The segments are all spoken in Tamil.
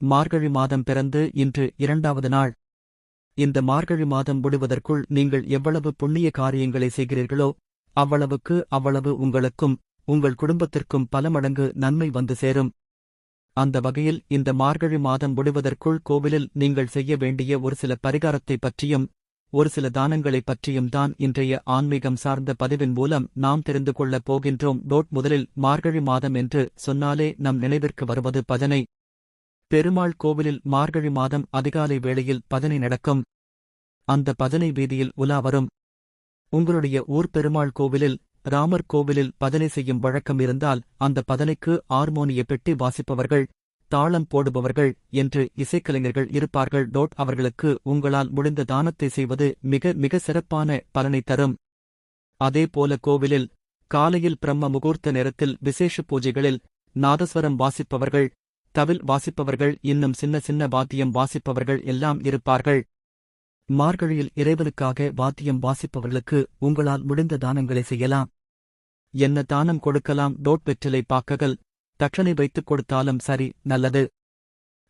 மார்கழி மாதம் பிறந்து இன்று இரண்டாவது நாள். இந்த மார்கழி மாதம் முடிவதற்குள் நீங்கள் எவ்வளவு புண்ணிய காரியங்களை செய்கிறீர்களோ அவ்வளவுக்கு அவ்வளவு உங்களுக்கும் உங்கள் குடும்பத்திற்கும் பல மடங்கு நன்மை வந்து சேரும். அந்த வகையில் இந்த மார்கழி மாதம் முடிவதற்குள் கோவிலில் நீங்கள் செய்ய வேண்டிய ஒரு சில பரிகாரத்தைப் பற்றியும் ஒரு சில தானங்களைப் பற்றியும் தான் இன்றைய ஆன்மீகம் சார்ந்த பதிவின் மூலம் நாம் தெரிந்து கொள்ளப் போகின்றோம். டோட் முதலில் மார்கழி மாதம் என்று சொன்னாலே நம் நினைவிற்கு வருவது பஜனை. பெருமாள் கோவிலில் மார்கழி மாதம் அதிகாலை வேளையில் பதனை நடக்கும். அந்த பஜனை வீதியில் உலா வரும். உங்களுடைய ஊர் பெருமாள் கோவிலில் ராமர் கோவிலில் பதனை செய்யும் வழக்கம் இருந்தால் அந்த பதனைக்கு ஆர்மோனிய பெட்டி வாசிப்பவர்கள் தாளம் போடுபவர்கள் என்று இசைக்கலைஞர்கள் இருப்பார்கள். டோட் அவர்களுக்கு உங்களால் முடிந்த தானத்தை செய்வது மிக மிக சிறப்பான பலனை தரும். அதேபோல கோவிலில் காலையில் பிரம்ம முகூர்த்த நேரத்தில் விசேஷ பூஜைகளில் நாதஸ்வரம் வாசிப்பவர்கள் தவில் வாசிப்பவர்கள் இன்னும் சின்ன சின்ன வாத்தியம் வாசிப்பவர்கள் எல்லாம் இருப்பார்கள். மார்கழியில் இறைவனுக்காக வாத்தியம் வாசிப்பவர்களுக்கு உங்களால் முடிந்த தானங்களை செய்யலாம். என்ன தானம் கொடுக்கலாம்? டோட் வெற்றிலை பாக்ககள் தட்சணை வைத்துக் கொடுத்தாலும் சரி நல்லது.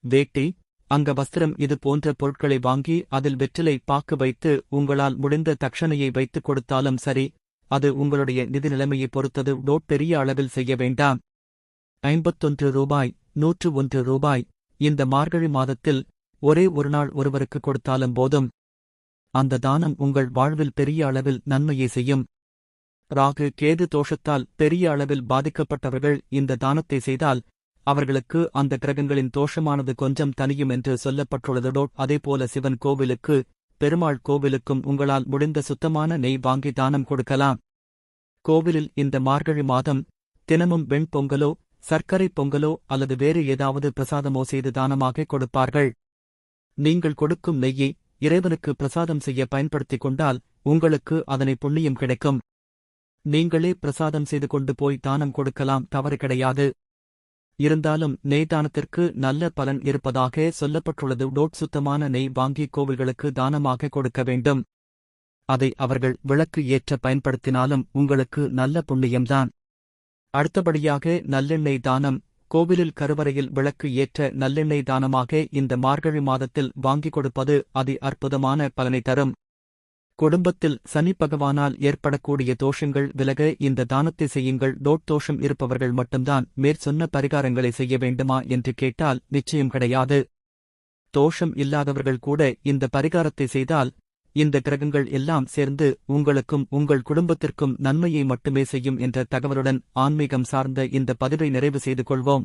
வேட்டி அங்க வஸ்திரம் இது போன்ற பொருட்களை வாங்கி அதில் வெற்றிலை பாக்கு வைத்து உங்களால் முடிந்த தட்சணையை வைத்துக் கொடுத்தாலும் சரி அது உங்களுடைய நிதி நிலைமையை பொறுத்தது. டோட் பெரிய அளவில் செய்ய வேண்டாம். ஐம்பத்தொன்று ரூபாய் நூற்று ஒன்று ரூபாய். இந்த மார்கழி மாதத்தில் ஒரே ஒரு நாள் ஒருவருக்கு கொடுத்தாலும் போதும். அந்த தானம் உங்கள் வாழ்வில் பெரிய அளவில் நன்மையை செய்யும். ராகு கேது தோஷத்தால் பெரிய அளவில் பாதிக்கப்பட்டவர்கள் இந்த தானத்தை செய்தால் அவர்களுக்கு அந்த கிரகங்களின் தோஷமானது கொஞ்சம் தனியும் என்று சொல்லப்பட்டுள்ளதோடு அதேபோல சிவன் கோவிலுக்கு பெருமாள் கோவிலுக்கும் உங்களால் முடிந்த சுத்தமான நெய் வாங்கி தானம் கொடுக்கலாம். கோவிலில் இந்த மார்கழி மாதம் தினமும் வெண்பொங்கலோ சர்க்கரை பொங்கலோ அல்லது வேறு ஏதாவது பிரசாதமோ செய்து தானமாக கொடுப்பார்கள். நீங்கள் கொடுக்கும் நெய்யை இறைவனுக்கு பிரசாதம் செய்ய பயன்படுத்திக் கொண்டால் உங்களுக்கு அதனை புண்ணியம் கிடைக்கும். நீங்களே பிரசாதம் செய்து கொண்டு போய் தானம் கொடுக்கலாம் தவறு கிடையாது. இருந்தாலும் நெய் தானத்திற்கு நல்ல பலன் இருப்பதாக சொல்லப்பட்டுள்ளது. டோட் சுத்தமான நெய் வாங்கி கோவில்களுக்கு தானமாக கொடுக்க வேண்டும். அதை அவர்கள் விளக்கு ஏற்ற பயன்படுத்தினாலும் உங்களுக்கு நல்ல புண்ணியம்தான். அடுத்தபடியாக நல்லெண்ணெய் தானம் கோவிலில் கருவறையில் விளக்கு ஏற்ற நல்லெண்ணெய் தானமாக இந்த மார்கழி மாதத்தில் வாங்கிக் கொடுப்பது அதி அற்புதமான பலனை தரும். குடும்பத்தில் சனி பகவானால் ஏற்படக்கூடிய தோஷங்கள் விலக இந்த தானத்தை செய்யுங்கள். டோட் தோஷம் இருப்பவர்கள் மட்டும்தான் மேற்சொன்ன பரிகாரங்களை செய்ய வேண்டுமா என்று கேட்டால் நிச்சயம் கிடையாது. தோஷம் இல்லாதவர்கள் கூட இந்த பரிகாரத்தை செய்தால் இந்த கிரகங்கள் எல்லாம் சேர்ந்து உங்களுக்கும் உங்கள் குடும்பத்திற்கும் நன்மையை மட்டுமே செய்யும் என்ற தகவலுடன் ஆன்மீகம் சார்ந்த இந்த பதிவை நிறைவு செய்து கொள்வோம்.